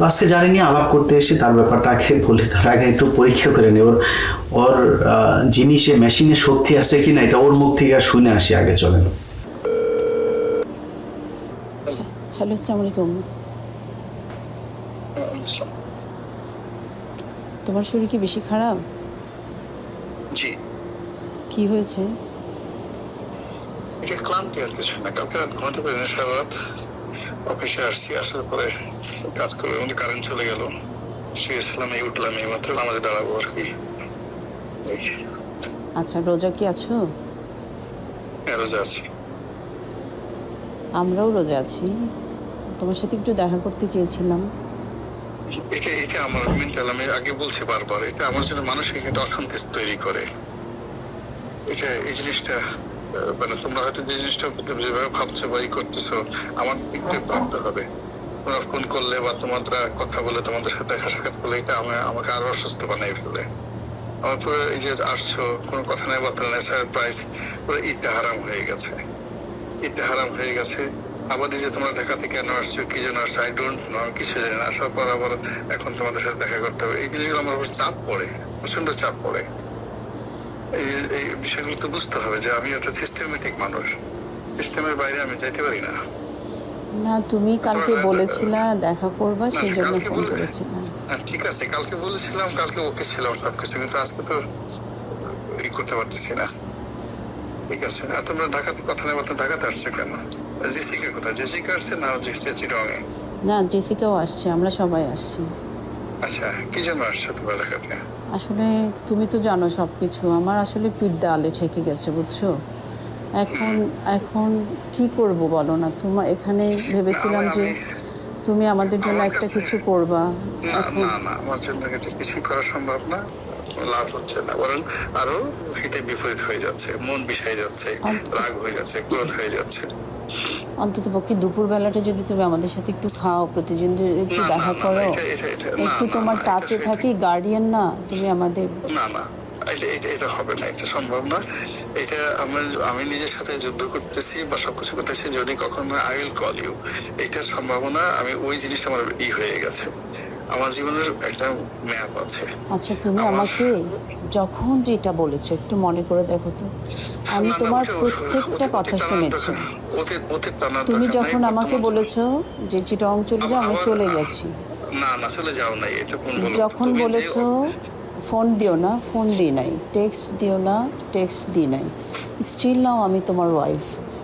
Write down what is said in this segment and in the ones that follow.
তো আজকে যারা নিয়ে আলাপ করতে এসে তার ব্যাপারটা আগে বলি তার আগে একটু পরীক্ষা করে নিই ওর ওর আহ, জিনিসে মেশিনে শক্তি আছে কিনা এটা ওর মুখ থেকে শুনে আসি আগে চলেন। হ্যালো আসসালামু আলাইকুম। তোমার শরীর কি বেশি খারাপ? জি। কি হয়েছে? এটা ক্লান্তি আর কিছু না কালকে রাত ঘুমাতে পারি না সারা রাত। অফিসে আসছি আসার পরে কাজ করে মধ্যে কারেন্ট চলে গেল। শুয়েছিলাম এই উঠলাম এই মাত্র আমাদের দাঁড়াবো আর কি। আচ্ছা রোজা কি আছো? হ্যাঁ, রোজা আছি। আমরাও রোজা আছি। তোমার সাথে একটু দেখা করতে চেয়েছিলাম। এটা এটা আমার মেন্টাল আমি আগে বলছি বারবার এটা আমার জন্য মানসিক একটা অসন্তোষ তৈরি করে। এটা এই জিনিসটা মানে তোমরা হয়তো যে জিনিসটা যেভাবে ভাবছ বা ই করতেছো, আমার দিক থেকে ভাবতে হবে। তোমরা ফোন করলে বা তোমাদের কথা বলে তোমাদের সাথে দেখা সাক্ষাৎ করলে এটা আমা- আমাকে আরও অসুস্থ বানাই ফেলে। আমার পুরো এই যে আসছো, কোনো কথা নাই বার্তা নাই পুরো ঈদটা হারাম হয়ে গেছে। ঈদটা হারাম হয়ে গেছে। আবার যে তোমরা ঢাকাতে কেন আসছো, কি জন্য আসছো আই ডোন্ট নো কিছু জানি না। আসার পর আবার এখন তোমাদের সাথে দেখা করতে হবে। এই জিনিসগুলো আমার উপর চাপ পড়ে প্রচণ্ড চাপ পড়ে। এই বিষয়গুলো তো বুঝতে হবে যে আমি একটা সিস্টেমেটিক মানুষ। সিস্টেমের বাইরে আমি যাইতে পারি না। না তুমি কালকে বলেছিলা দেখা করবা সেই জন্য ফোন করেছিলাম। ঠিক আছে কালকে বলেছিলাম কালকে ওকে ছিলাম সবকিছু কিন্তু আজকে তো ই করতে পারতেছি না। ঠিক আছে আর তোমরা ঢাকাতে কথা নেই বলতে ঢাকাতে আসছো কেন? জেসিকা কোথায়? জেসিকা আসছে না জেসিকা চিরঙে না জেসিকাও আসছে আমরা সবাই আসছি। আচ্ছা কি জন্য আসছো তোমরা ঢাকাতে? আসলে তুমি তো জানো সব কিছু আমার আসলে পিঠ দেওয়ালে ঠেকে গেছে বুঝছ? এখন এখন কি করব বলো না? তোমার এখানে ভেবেছিলাম যে তুমি আমাদের জন্য একটা কিছু করবা। এখন আমার জন্য এটা কিছুই করা সম্ভব না। লাভ হচ্ছে না। বরং আরও হিতে বিপরীত হয়ে যাচ্ছে মন বিষাই যাচ্ছে রাগ হয়ে যাচ্ছে ক্রোধ হয়ে যাচ্ছে। অন্তত পক্ষে দুপুর বেলাটা যদি তুমি আমাদের সাথে একটু খাও প্রতিদিন একটু দেখা করো এটা- এটা- এটা- একটু তোমার টাচে থাকি গার্ডিয়ান না তুমি আমাদের না না এটা এটা এটা হবে না এটা সম্ভব না। এটা আমি আমি নিজের সাথে যুদ্ধ করতেছি বা সবকিছু করতেছি যদি কখনো আই উইল কল ইউ এটার সম্ভাবনা আমি ওই জিনিসটা আমার ই হয়ে গেছে। আমার জীবনের একটা ম্যাপ আছে। আচ্ছা তুমি আমাকে যখন যেটা বলেছ একটু মনে করে দেখো তো। আমি তোমার প্রত্যেকটা কথা শুনেছি। তুমি যখন আমাকে বলেছ যে চিটং চলে যাও আমি চলে গেছি। না না চলে যাও নাই এটা কোন যখন বলেছ ফোন দিও না ফোন দিই নাই টেক্সট দিও না টেক্সট দিই নাই। স্টিল নাও আমি তোমার ওয়াইফ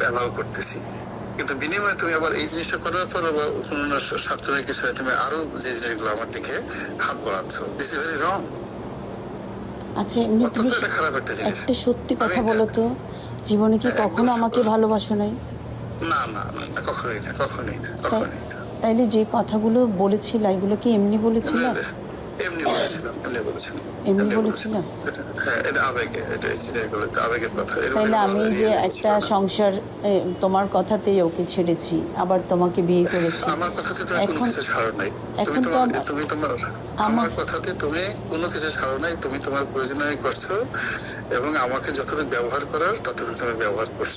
অ্যালাউ করতেছি। কিন্তু বিনিময়ে তুমি আবার এই জিনিসটা করার পর বা কোনো কিছু হয়, তুমি আরও যে জিনিসগুলো আমার দিকে হাত বাড়াচ্ছ। দিস ইজ ভেরি রং আচ্ছা এমনি তুমি একটা সত্যি কথা বলো তো জীবনে কি হ্যাঁ, কখনো আমাকে ভালোবাসো নাই? না না না না কখনোই না কখনোই না কখনোই না। তাইলে যে কথাগুলো বলেছিল এগুলো কি এমনি বলেছিল? বলেছিলাম এমনি বলেছিলাম। এমনি এমনি বলেছিলাম? এটা- হ্যাঁ এটা আবেগে এটা এই জিনিসগুলো তো আবেগের কথা তাইলে আমি যে একটা সংসার তোমার কথাতেই ওকে ছেড়েছি আবার তোমাকে বিয়ে করেছি। আমার কথাতে তুমি কোনো এখন কিছু ছাড়ো নাই। তুমি এখন তো তোমার তুমি তোমার আমার কথাতে তুমি কোনো কিছু ছাড়ো নাই তুমি তোমার প্রয়োজনীয় করছ এবং আমাকে যতটুকু ব্যবহার করার ততটুকু তুমি ব্যবহার করছ।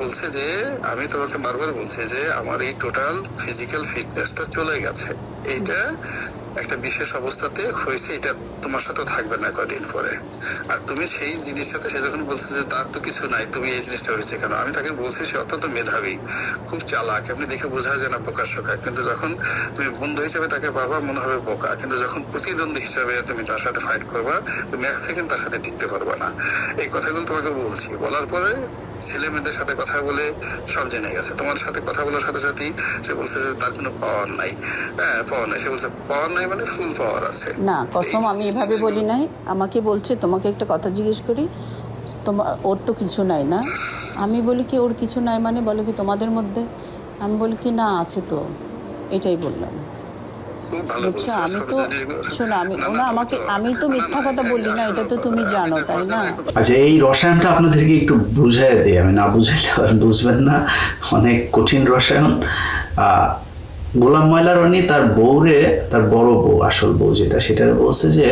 বলছে যে, আমি তোমাকে বারবার বলছি যে, আমার এই টোটাল ফিজিক্যাল ফিটনেসটা চলে গেছে। এইটা একটা বিশেষ অবস্থাতে হয়েছে, এটা তোমার সাথে থাকবে না কদিন পরে। আর তুমি সেই জিনিসটাতে, সে যখন বলছে যে তার তো কিছু নাই, তুমি এই জিনিসটা হয়েছে কেন? আমি তাকে বলছি সে অত্যন্ত মেধাবী, খুব চালাক, এমনি দেখে বোঝা যায় না বোকা শোকা কিন্তু যখন তুমি বন্ধু হিসেবে তাকে পাবা, মনে হবে বোকা। কিন্তু যখন প্রতিদ্বন্দ্বী হিসাবে তুমি তার সাথে ফাইট করবা, তুমি এক সেকেন্ড তার সাথে টিকতে পারবা না। এই কথাগুলো তোমাকে বলছি। বলার পরে ছেলে মেয়েদের সাথে কথা বলে সব জেনে গেছে। তোমার সাথে কথা বলার সাথে সাথেই সে বলছে যে তার কোনো পাওয়ার নাই। হ্যাঁ পাওয়ার নাই। সে বলছে পাওয়ার নাই মানে ফুল পাওয়ার আছে। না কসম আমি এভাবে বলি নাই। আমাকে বলছে তোমাকে একটা কথা জিজ্ঞেস করি তোমার ওর তো কিছু নাই না? আমি বলি কি ওর কিছু নাই মানে? বলে কি তোমাদের মধ্যে? আমি বলি কি না আছে তো। এটাই বললাম। বুঝছ? আমি তো শোনো আমি ওনা আমাকে আমি তো মিথ্যা কথা বলি না এটা তো তুমি জানো তাই না? আচ্ছা এই রসায়নটা আপনাদেরকে একটু বুঝাই দিই আমি না বুঝাইলে বুঝবেন না। অনেক কঠিন রসায়ন। গোলাম ময়লা রনি তার বউরে, তার বড় বউ, আসল বউ যেটা, সেটা বলছে যে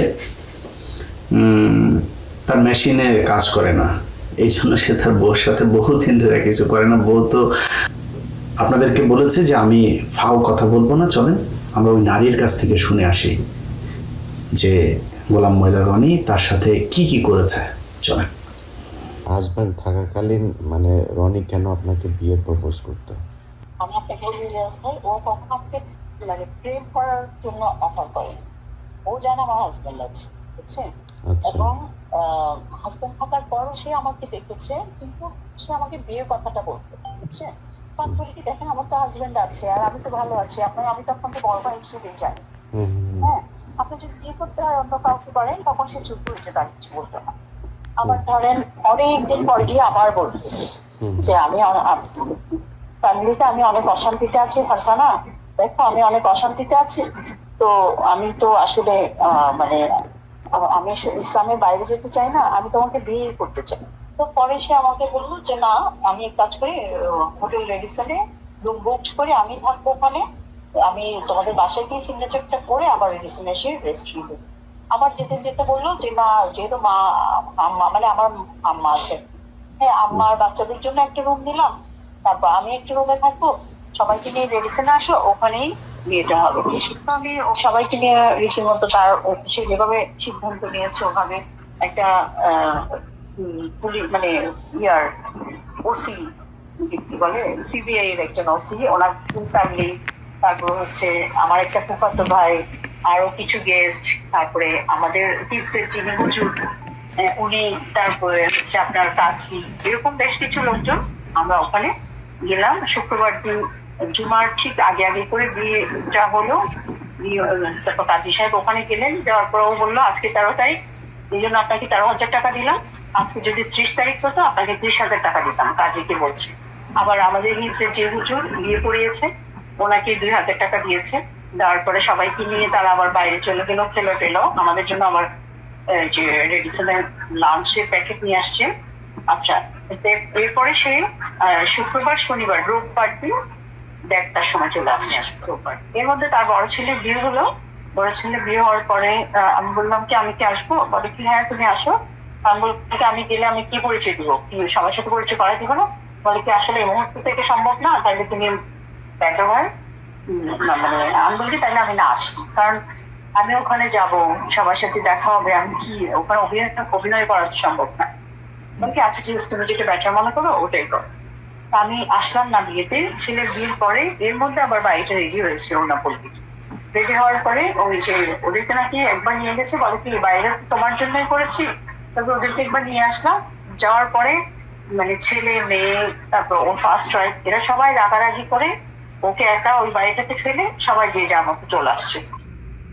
তার মেশিনে কাজ করে না। এই জন্য সে তার বউর সাথে বহুদিন ধরে কিছু করে না। বউ তো আপনাদেরকে বলেছে যে আমি ফাও কথা বলব না, চলেন, আমরা ওই নারীর কাছ থেকে শুনে আসি যে গোলাম ময়লা রনি তার সাথে কি কি করেছে। চলেন। হাজব্যান্ড থাকাকালীন মানে রনি কেন আপনাকে বিয়ের প্রপোজ করতো? আমি আপনাকে বলি ভাই ও কখনো আমাকে মানে প্রেম করার জন্য অফার করে ও জানে আমার হাজবেন্ড আছে বুঝছেন আচ্ছা। এবং হাজবেন্ড থাকার পরও সে আমাকে দেখেছে কিন্তু সে আমাকে বিয়ের কথাটা বলতো বুঝছেন তো বলি কি দেখেন আমার তো হাজবেন্ড আছে আর আমি তো ভালো আছি আপনার আমি তো আপনাকে বড় ভাই হিসেবেই জানি। হ্যাঁ আপনি যদি বিয়ে করতে হয় অন্য কাউকে করেন তখন সে চুপ করে যেত আর কিছু বলতো না। আবার ধরেন অনেকদিন পর গিয়ে আবার বলতো যে আমি ফ্যামিলিতে আমি অনেক অশান্তিতে আছি ফারসানা দেখো, আমি অনেক অশান্তিতে আছি। তো আমি তো আসলে মানে আমি ইসলামের বাইরে যেতে চাই না, আমি তোমাকে বিয়ে করতে চাই। তো পরে সে আমাকে বলল যে, না, আমি কাজ করি, হোটেল রেডিসনে রুম বুক করে, আমি থাকব ওখানে। আমি তোমাদের বাসায় গিয়ে সিগনেচারটা করে আবার রেডিসনে এসে রেস্ট নিব। আবার যেতে যেতে বলল যে, না, যেহেতু মা, আম্মা মানে আমার আম্মা আছে। হ্যাঁ আম্মার বাচ্চাদের জন্য একটা রুম নিলাম। তারপর আমি একটা রুমে থাকব সবাইকে নিয়ে রেডিসনে আসো ওখানেই বিয়েটা হবে। আমি সবাইকে নিয়ে রীতিমতো তার সে যেভাবে সিদ্ধান্ত নিয়েছে ওভাবে একটা পুলিশ মানে ইয়ার ওসি কি বলে? সিবিআই এর একজন ওসি ওনার ফুল ফ্যামিলি তারপর হচ্ছে আমার একটা ফুফাতো ভাই আরও কিছু গেস্ট তারপরে আমাদের টিপসের যিনি হুজুর উনি তারপরে হচ্ছে আপনার কাছি এরকম বেশ কিছু লোকজন আমরা ওখানে গেলাম। শুক্রবার দিন, জুমার ঠিক আগে আগে করে বিয়েটা হলো। তারপর কাজী সাহেব ওখানে গেলেন, যাওয়ার পর ও বলল, আজকে তেরো তারিখ, এই জন্য আপনাকে তেরো হাজার টাকা দিলাম। আজকে যদি ত্রিশ তারিখ হতো, আপনাকে ত্রিশ হাজার টাকা দিতাম, কাজীকে বলছে। আবার আমাদের নিচে যে হুজুর, বিয়ে করিয়েছে, ওনাকে দুই হাজার টাকা দিয়েছে। দেওয়ার পরে সবাইকে নিয়ে তারা আবার বাইরে চলে গেল খেলো টেলো আমাদের জন্য আবার যে রেডিসনের লাঞ্চের প্যাকেট নিয়ে আসছে। আচ্ছা এরপরে সে শুক্রবার শনিবার রোববার দিন দেড়টার সময় চলে আসছে রোববার। এর মধ্যে তার বড় ছেলের বিয়ে হলো। বড় ছেলে বিয়ে হওয়ার পরে আমি বললাম কি আমি কি আসব? বলে কি হ্যাঁ তুমি আসো। আমি বললাম কি আমি গেলে আমি কি পরিচয় দিব? কি সবার সাথে পরিচয় করাই দিব না? বলে কি আসলে এই মুহূর্ত থেকে সম্ভব না তাহলে তুমি বেটার হয়। মানে আমি বলি তাহলে আমি না আসি কারণ আমি ওখানে যাব সবার সাথে দেখা হবে আমি কি ওখানে অভিনয় অভিনয় করা সম্ভব না। বলছি আচ্ছা ঠিক আছে তুমি যেটা ব্যাটার মনে করো, ওটাই করো। আমি আসলাম না বিয়েতে। ছেলের বিয়ের পরে এর মধ্যে আবার বাড়িটা রেডি হয়েছে ওর নাপল্লি রেডি হওয়ার পরে ওই যে ওদেরকে নাকি একবার নিয়ে গেছে, বলে কি, বাইরে তোমার জন্যই করেছি। তারপর ওদেরকে একবার নিয়ে আসলাম। যাওয়ার পরে মানে ছেলে, মেয়ে, তারপর ওর ফার্স্ট ওয়াইফ এরা সবাই রাগারাগি করে ওকে একা ওই বাড়িটাতে ফেলে সবাই যে যা মতো চলে আসছে।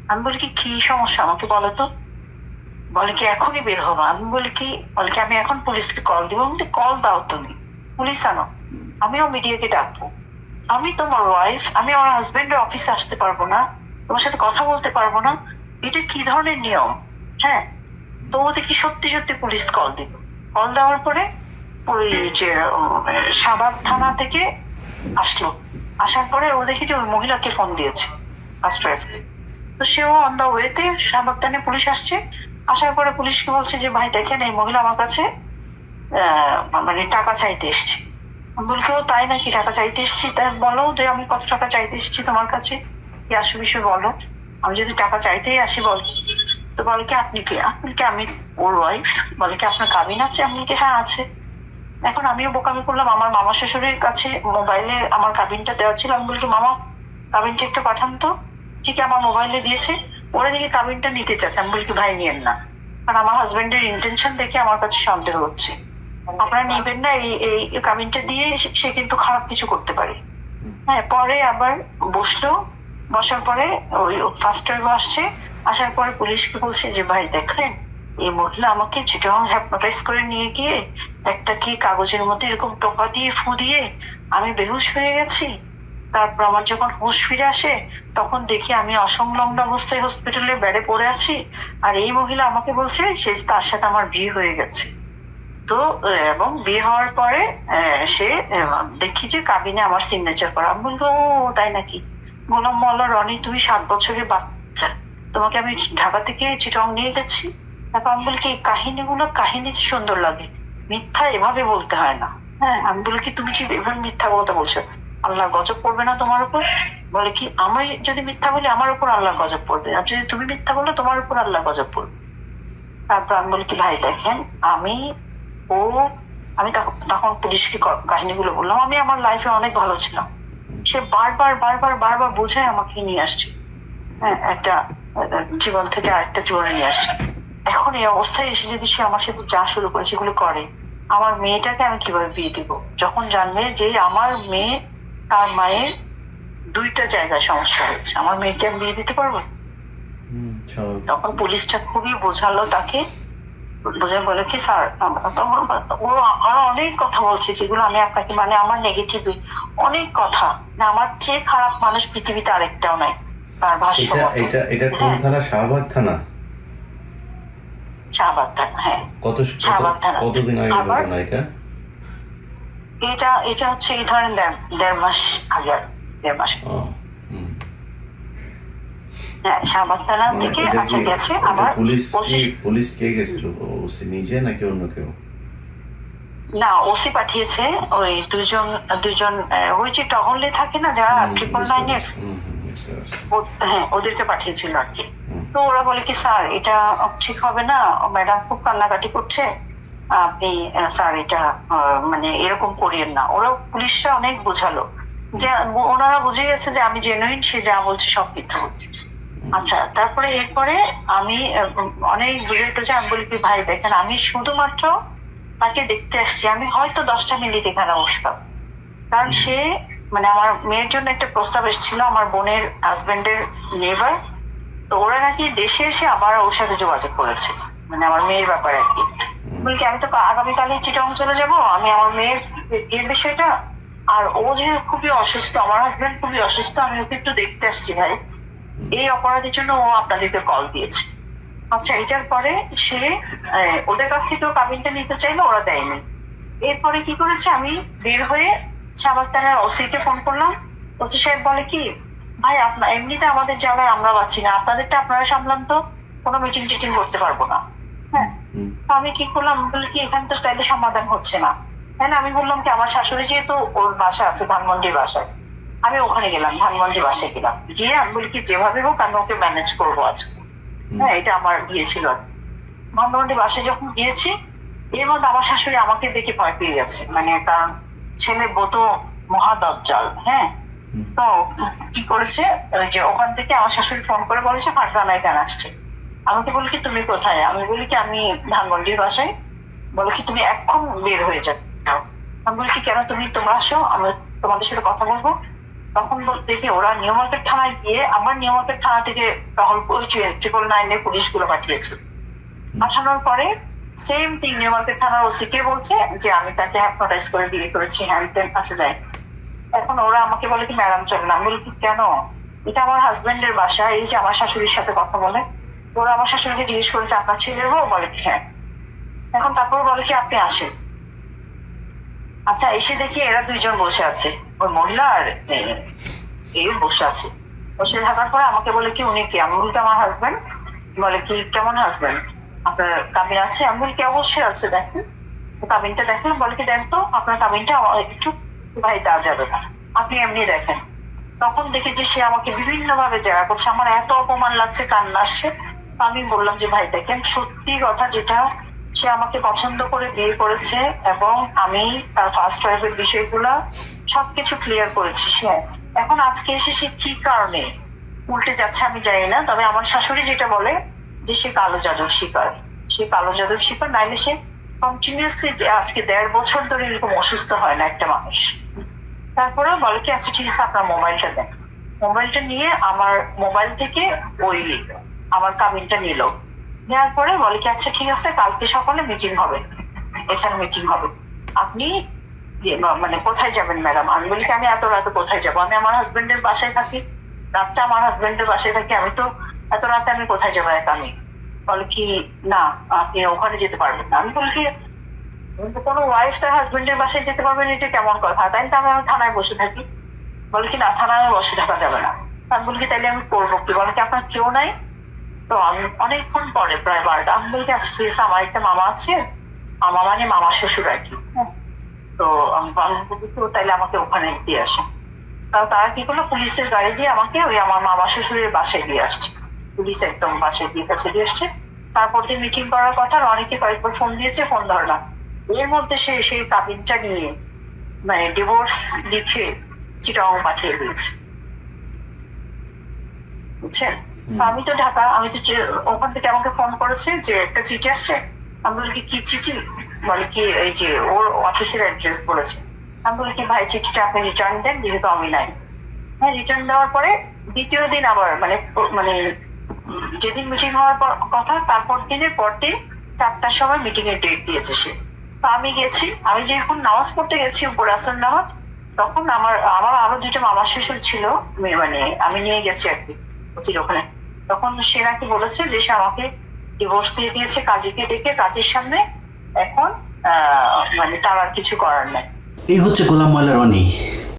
আমি বলি, কি সমস্যা আমাকে বলো তো? বলে কি এখনই বের হব। আমি বলি কি বলে কি আমি এখন পুলিশকে কল দিব। আমি কল দাও তুমি। পুলিশ আনো। আমিও মিডিয়াকে ডাকবো। আমি তোমার ওয়াইফ আমি আমার হাজবেন্ডের অফিসে আসতে পারব না। তোমার সাথে কথা বলতে পারব না। এটা কি ধরনের নিয়ম? হ্যাঁ? তো দেখি সত্যি সত্যি পুলিশ কল দিল কল দেওয়ার পরে ওই যে সাবাদ থানা থেকে আসলো। আসার পরে ও দেখি যে ওই মহিলাকে ফোন দিয়েছে। ফার্স্ট তো সেও অন দা ওয়েতে সাবাদানে পুলিশ আসছে। আসার পরে পুলিশকে বলছে যে, ভাই, দেখেন, এই মহিলা আমার কাছে মানে টাকা চাইতে এসছে। আমি বলি তাই নাকি টাকা চাইতে এসছি? তাই বলো, যে আমি কত টাকা চাইতে এসছি তোমার কাছে? কি আসু বিষয় বলো। আমি যদি টাকা চাইতেই আসি, বল। তো বলে কি, আপনি কি? আপনি কি? আমি ওর ওয়াইফ বলে কি, আপনার কাবিন আছে? আমি কি হ্যাঁ আছে। এখন আমিও বোকামি করলাম। আমার মামা শ্বশুরের কাছে মোবাইলে আমার কাবিনটা দেওয়া ছিল। আমি বলি, মামা, কাবিনটা একটু পাঠান তো। ঠিক আমার মোবাইলে দিয়েছে। ওরা দেখে কাবিনটা নিতে চাচ্ছে। আমি বলি, কি ভাই, নিয়েন না। কারণ আমার হাজবেন্ডের ইন্টেনশন দেখে আমার কাছে সন্দেহ হচ্ছে। আপনারা নেবেন না, এই এই কাবিনটা দিয়ে সে- কিন্তু খারাপ কিছু করতে পারে। হ্যাঁ পরে আবার বসল। বসার পরে ওই ফার্স্ট আসছে আসার পরে পুলিশকে বলছে যে, ভাই, দেখলেন? এই মহিলা আমাকে চিটং হ্যাপনোটাইজ করে নিয়ে গিয়ে একটা কি কাগজের মধ্যে এরকম টোকা দিয়ে ফু দিয়ে আমি বেহুশ হয়ে গেছি। তারপর আমার যখন হুঁশ ফিরে আসে, তখন দেখি আমি অসংলগ্ন অবস্থায় হসপিটালে বেডে পড়ে আছি, আর এই মহিলা আমাকে বলছে সে তার সাথে আমার বিয়ে হয়ে গেছে। তো এবং বিয়ে হওয়ার পরে সে দেখি যে কাবিনে আমার সিগনেচার করা। আমি বলব ও, তাই নাকি? বললাম, মোল্লা, রনি, তুমি সাত বছরের বাচ্চা। তোমাকে আমি ঢাকা থেকে চিটং নিয়ে গেছি। তারপর আমি বলি এই কাহিনীগুলো, কাহিনী সুন্দর লাগে। মিথ্যা এভাবে বলতে হয় না। হ্যাঁ আমি বলি কি, তুমি কি এভাবে মিথ্যা বলতে বলছো? আল্লাহ গজব পড়বে না তোমার উপর? বলে কি আমি যদি মিথ্যা বলি আমার উপর আল্লাহ গজব পড়বে? আর যদি তুমি মিথ্যা বলো, তোমার উপর আল্লাহ গজব পড়বে। তারপর আমি বলি কি, ভাই দেখেন, আমি, ও, আমি তখন- পুলিশকে কাহিনীগুলো বললাম। আমি আমার লাইফে অনেক ভালো ছিলাম। সে বারবার বারবার বারবার বোঝায় আমাকে নিয়ে আসছে। হ্যাঁ একটা জীবন থেকে আরেকটা জীবনে নিয়ে আসছে। এখন এই অবস্থায় এসে যদি সে আমার সাথে যা শুরু করে, সেগুলো করে, আমার মেয়েটাকে আমি কীভাবে বিয়ে দিব? যখন জানবে যে আমার মেয়ে তার মায়ের দুইটা জায়গায় সমস্যা হয়েছে। আমার মেয়েকে আমি বিয়ে দিতে পারব? তখন পুলিশটা খুবই বোঝালো তাকে। বোঝায় বলে কি স্যার ও আরও অনেক কথা বলছে যেগুলো আমি আপনাকে মানে আমার নেগেটিভ অনেক কথা। না আমার চেয়ে খারাপ মানুষ পৃথিবীতে আরেকটাও নাই। তার ভাষ্য এটা এটা কোন হ্যাঁ, থানা? শাহবাগ থানা? শাহবাগ থানা, হ্যাঁ। কত। কতদিন আগে ঘটনা এটা? এটা এটা হচ্ছে এই ধরেন দেড় মাস আগে দেড় মাস হ্যাঁ শাহবাগ থানা থেকে আচ্ছা গেছে আবার পুলিশ পুলিশ কে গেছিল? ওসি নিজে নাকি অন্য কেউ? না ওসি পাঠিয়েছে ওই দুজন দুজন আহ, ওই যে টহলে থাকে না যারা ট্রিপল নাইনের। হ্যাঁ ওদেরকে পাঠিয়েছিল আর কি। তো ওরা বলে কি স্যার এটা ঠিক হবে না। ম্যাডাম খুব কান্নাকাটি করছে। আপনি স্যার এটা মানে এরকম করিয়েন না। ওরা পুলিশরা অনেক বোঝালো। যে ওনারা বুঝে গেছে যে আমি জেনুইন সে যা বলছে সব মিথ্যা বলছে। আচ্ছা তারপরে এরপরে আমি অনেক বুঝে টুঝে আমি বলি কি ভাই, দেখেন, আমি শুধুমাত্র তাকে দেখতে আসছি। আমি হয়তো দশটা মিনিট এখানে বসতাম। কারণ সে মানে আমার মেয়ের জন্য একটা প্রস্তাব এসেছিল, আমার বোনের হাজবেন্ডের নেভার তো ওরা নাকি দেশে এসে আবার ওর সাথে যোগাযোগ করেছে। মানে আমার মেয়ের ব্যাপারে আর কি। বলি আমি তো আগামীকালই চিটং চলে যাব। আমি আমার মেয়ের বিয়ের বিষয়টা। আর ও যেহেতু খুবই অসুস্থ, আমার হাজবেন্ড খুবই অসুস্থ, আমি ওকে একটু দেখতে আসছি ভাই। এই অপরাধের জন্য ও আপনাদেরকে কল দিয়েছে। আচ্ছা এটার পরে সে ওদের কাছ থেকেও কাবিনটা নিতে চাইলো ওরা দেয়নি। এরপরে কি করেছে, আমি বের হয়ে সাবাক থানার ওসিকে ফোন করলাম। ওসি সাহেব বলে কি, ভাই আপনার এমনিতে আমাদের জায়গায় আমরা পাচ্ছি না। আপনাদেরটা আপনারা সামলান তো, কোনো মিটিং টিটিং করতে পারব না। আমি কি করলাম? বলি কি এখানে তো চাইলে সমাধান হচ্ছে না। তাই না আমি বললাম কি আমার শাশুড়ি যেহেতু ওর বাসা আছে ধানমন্ডির বাসায় আমি ওখানে গেলাম ধানমন্ডি বাসায় গেলাম। গিয়ে আমি বলি কি যেভাবে হোক আমি ওকে ম্যানেজ করব আজকে। হ্যাঁ এটা আমার বিয়ে ছিল ধানমন্ডি বাসায় যখন গিয়েছি এর মধ্যে আমার শাশুড়ি আমাকে দেখে ভয় পেয়ে গেছে। মানে কারণ ছেলে বতো মহাদজ্জাল হ্যাঁ? তো কি করেছে? ওই যে ওখান থেকে আমার শাশুড়ি ফোন করে বলেছে ফারজানা এখানে আসছে? আমাকে বলি কি, তুমি কোথায়? আমি বলি কি, আমি ধানমন্ডির বাসায়। বলে কি, তুমি এখন বের হয়ে যাও। আমি বলি কি, কেন তুমি তোমরা আসো? আমি তোমাদের সাথে কথা বলব। তখন দেখি ওরা নিউ মার্কেট থানায় গিয়ে আমার নিউ মার্কেট থানা থেকে টহল ট্রিপল নাইনে পুলিশগুলো পাঠিয়েছে। পাঠানোর পরে সেম থিং নিউ মার্কেট থানার ওসি কে বলছে যে, আমি তাকে হ্যাপনোটাইজ করে বিয়ে করেছি হ্যান ত্যান আছে যায় এখন ওরা আমাকে বলে কি, ম্যাডাম চলে না আমি বলি কি, কেন? এটা আমার হাজবেন্ডের বাসা, এই যে আমার শাশুড়ির সাথে কথা বলে। ওরা আমার শাশুড়িকে জিজ্ঞেস করেছে আপনার বউ বলে হ্যাঁ। এখন তারপর বলে কি আপনি আসেন? আচ্ছা এসে দেখি এরা দুইজন বসে আছে। ওই মহিলা আর এই বসে আছে। বসে থাকার পরে আমাকে বলে কি, উনি কি? আমি বলি কি আমার হাজবেন্ড বলে কি, কেমন হাজবেন্ড আপনার কাবিন আছে? আমি বলি কি অবশ্যই আছে, দেখেন। কাবিনটা দেখেন বলে কি, দেন তো, আপনার কাবিনটা একটু ভাই দেওয়া যাবে না। আপনি এমনি দেখেন। তখন দেখি যে সে আমাকে বিভিন্ন ভাবে জায়গা করছে। আমার এত অপমান লাগছে, কান্না আসছে। আমি বললাম যে, ভাই, দেখেন, সত্যি কথা যেটা সে আমাকে পছন্দ করে বিয়ে করেছে এবং আমি তার ফার্স্ট ওয়াইফের বিষয়গুলো সবকিছু ক্লিয়ার করেছি সে। এখন আজকে এসে সে কি কারণে উল্টে যাচ্ছে আমি জানি না, তবে আমার শাশুড়ি যেটা বলে যে, সে কালো জাদুর শিকার। সে কালো জাদুর শিকার, নাইলে সে কন্টিনিউসলি আজকে দেড় বছর ধরে এরকম অসুস্থ হয় না একটা মানুষ। তারপরে বলে কি আচ্ছা ঠিক আছে, আপনার মোবাইলটা দেন। মোবাইলটা নিয়ে আমার মোবাইল থেকে ওই আমার কাবিনটা নিল। নেওয়ার পরে বলে কি আচ্ছা ঠিক আছে, কালকে সকালে মিটিং হবে। এখানে মিটিং হবে। আপনি মানে কোথায় যাবেন, ম্যাডাম? আমি বলি আমি এত রাতে কোথায় যাব? আমি আমার হাজবেন্ডের বাসায় থাকি। রাতটা আমার হাজবেন্ডের বাসায় থাকি। আমি তো এত রাতে আমি কোথায় যাব একা আমি? বলে কি, না, আপনি ওখানে যেতে পারবেন না। আমি বলি কি, কোনো ওয়াইফ তার হাজবেন্ডের বাসায় যেতে পারবেন এটা কেমন কথা? তাই তো আমি থানায় বসে থাকি। বলে কি, না, থানায় বসে থাকা যাবে না। আমি বলি কি, তাইলে আমি করব কি? বলে কি, আপনার কেউ নাই? তো আমি অনেকক্ষণ পরে প্রায় বারোটা আমি বলি কি আচ্ছা ঠিক আছে আমার একটা মামা আছে। মামা মানে মামা শ্বশুর আর কি। হ্যাঁ। তো আমি তো তাইলে আমাকে ওখানে দিয়ে আসে। তাও তারা কি করল পুলিশের গাড়ি দিয়ে আমাকে ওই আমার মামা শ্বশুরের বাসায় দিয়ে আসছে। পুলিশ একদম বাসায় দিয়ে কাছে দিয়ে আসছে। তারপর দিয়ে মিটিং করার কথা আর অনেকে কয়েকবার ফোন দিয়েছে ফোন ধরলাম এর মধ্যে সে সেই কাবিনটা নিয়ে মানে ডিভোর্স লিখে চিটাং পাঠিয়ে দিয়েছে। বুঝছেন? আমি তো ঢাকা, আমি তো ওখান থেকে আমাকে ফোন করেছে যে একটা চিঠি আসছে, আমি বলি, কি চিঠি? বলে কি, এই যে ওর অফিসের অ্যাড্রেস বলেছে। আমি বলি, কি ভাই, চিঠিটা আপনি রিটার্ন দেন, যেহেতু আমি নাই। হ্যাঁ রিটার্ন দেওয়ার পরে দ্বিতীয় দিন আবার মানে মানে যেদিন মিটিং হওয়ার কথা, তারপর দিনের পর দিন চারটার সময় মিটিং এর ডেট দিয়েছে সে। তো আমি গেছি, আমি যখন নামাজ পড়তে গেছি উপর আসর নামাজ, তখন আমার আমার আরও দুইটা মামা শ্বশুর ছিল মানে আমি নিয়ে গেছি আর কি ওখানে তখন সে নাকি বলেছে যে সে আমাকে ডিভোর্স দিয়ে দিয়েছে, কাজীকে ডেকে কাজের সামনে এখন মানে তার আর কিছু করার নাই। এই হচ্ছে গোলাম ময়লা রনি।